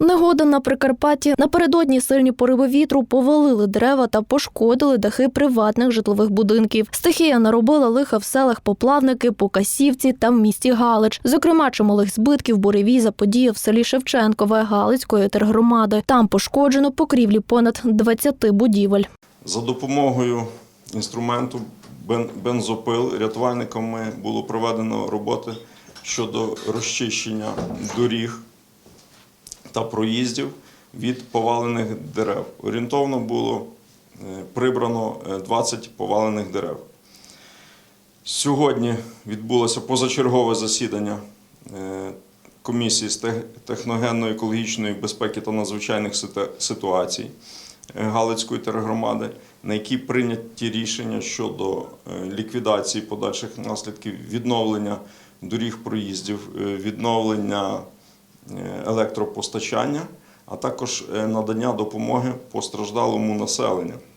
Негода на Прикарпатті. Напередодні сильні пориви вітру повалили дерева та пошкодили дахи приватних житлових будинків. Стихія наробила лиха в селах Поплавники, Покасівці та в місті Галич. Зокрема, чималих збитків буревій заподіяв в селі Шевченкове Галицької тергромади. Там пошкоджено покрівлі понад 20 будівель. За допомогою інструменту бен- бензопил рятувальниками було проведено роботи щодо розчищення доріг та проїздів від повалених дерев. Орієнтовно було е, прибрано е, 20 повалених дерев. Сьогодні відбулося позачергове засідання е, комісії з техногенно-екологічної безпеки та надзвичайних ситуацій е, Галицької тергромади, на якій прийняті рішення щодо е, ліквідації подальших наслідків відновлення доріг проїздів, е, відновлення е, електропостачання, а також е, надання допомоги постраждалому населенню.